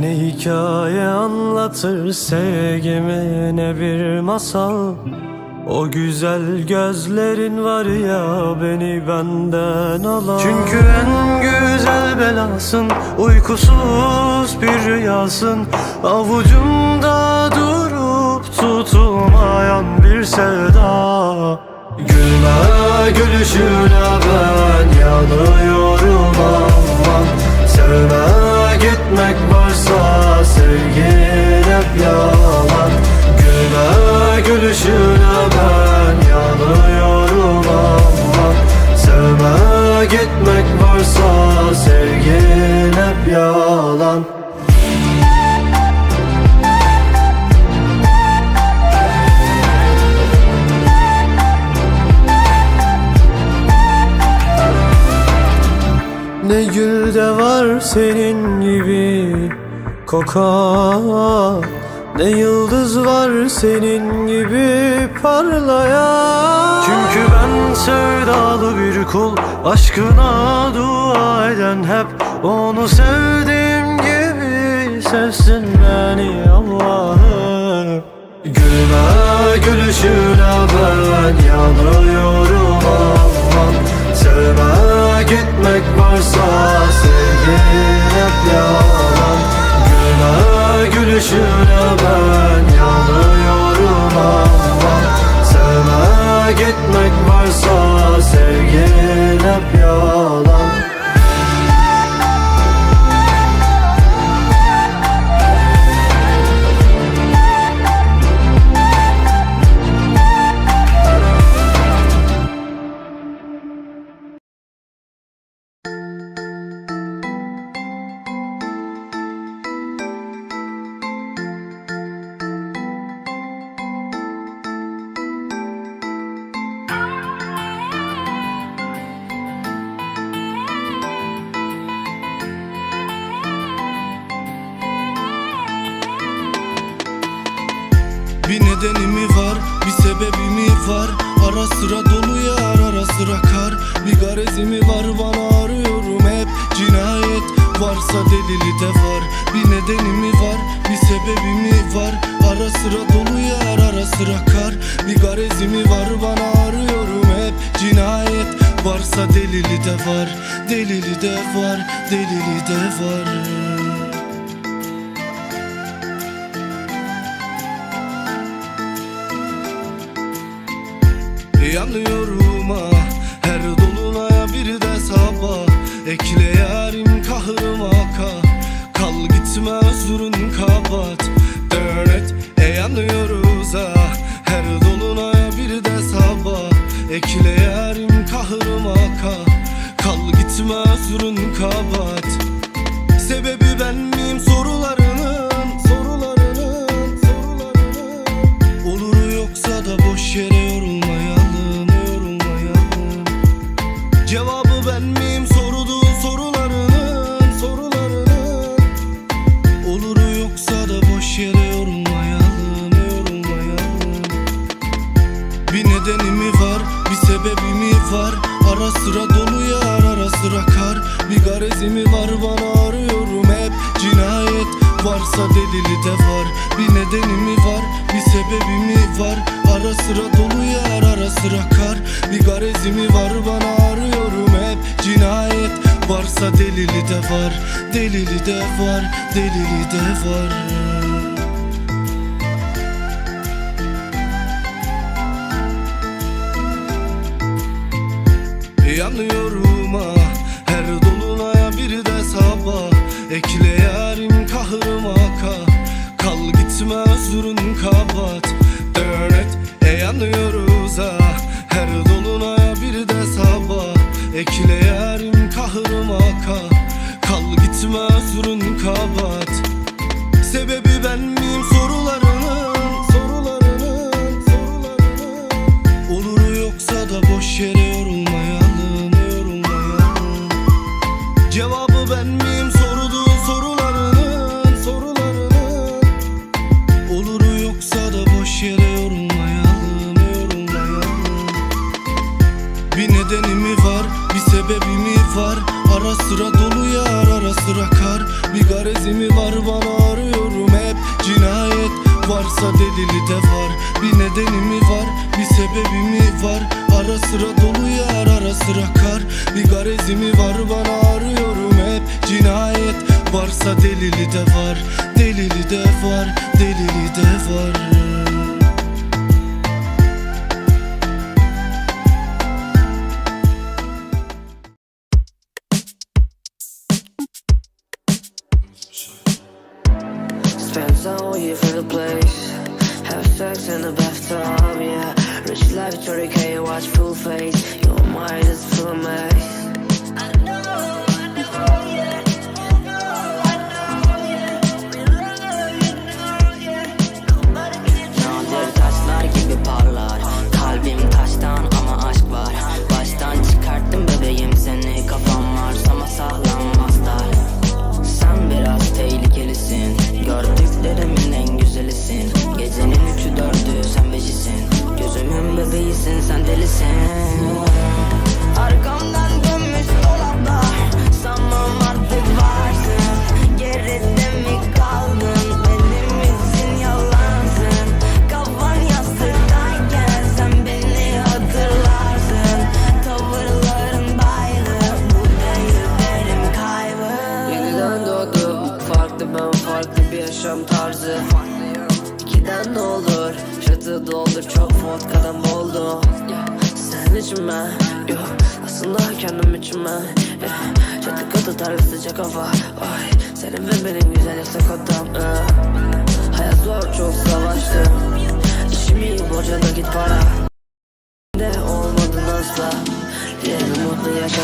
Ne hikaye anlatır sevgimi ne bir masal. O güzel gözlerin var ya beni benden alan. Çünkü en güzel belasın uykusuz bir rüyasın. Avucumda durup tutulmayan bir sevda. Gülme gülüşüne ben yanıyorum gülüşüne ben yanıyorum aman Sevme gitmek varsa sevgin hep yalan. Ne gülde var senin gibi kokan Ne yıldız var senin gibi parlayan? Çünkü ben sevdalı bir kul Aşkına dua eden hep Onu sevdiğim gibi sevsin beni Allah'ım. Gülme gülüşüne ben yanıyorum Bir nedeni mi var, bir sebebi mi var? Ara sıra dolu yağar, ara sıra kar. Bir garezi mi var? Bana arıyorum hep. Cinayet varsa delili de var. Bir nedeni mi var, bir sebebi mi var? Ara sıra dolu yağar, ara sıra kar. Bir garezi mi var? Bana arıyorum hep. Cinayet varsa delili de var. Delili de var, delili de var Yanıyorum ah her dolunaya bir de sabah. Ekle yarim kahrıma ka Kal gitme özrün kabat. Dönet e yanıyoruz ah her dolunaya bir de sabah. Ekle yarim kahrıma ka Kal gitme özrün kabat. Sebebi ben miyim sorularının Cevabı ben miyim? Sorduğun sorularının Sorularının Olur yoksa da boş yere yorulmayalım Yorulmayalım bir nedeni mi var, bir sebebi mi var? Ara sıra dolu yağar, ara sıra kar. Bir garezi mi var? Bana arıyorum hep. Cinayet varsa delili de var. Bir nedeni mi var, bir sebebi mi var? Ara sıra dolu yağar, ara sıra kar Bir garezi mi var bana arıyorum hep. Cinayet varsa delili de var Delili de var, delili de var. Yanıyorum ah her dolunaya bir de sabah. Ekle yarim kahrıma ka Kal gitme özrün kabat. Dönet e yanıyoruz ah her dolunaya bir de sabah. Ekle yarim kahrıma ka Kal gitme Bir garezi mi var bana arıyorum hep. Cinayet varsa delili de var. Bir nedeni mi var bir sebebi mi var? Ara sıra dolu yağar ara sıra kar. Bir garezi mi var bana arıyorum hep. Cinayet varsa delili de var. Delili de var delili de var Spend some with your favorite place. Have sex in the bathtub, yeah. Rich life, 30k, watch full face. Your mind is full of maze. Ben Yok aslında kendim için ben yeah. Çatı katı tarif sıcak hava. Ay, Senin ve benim güzel yasak odam eh. Hayat zor çok savaştım İşim iyi borca da git para. De olmadın asla. Diğerini mutlu yaşa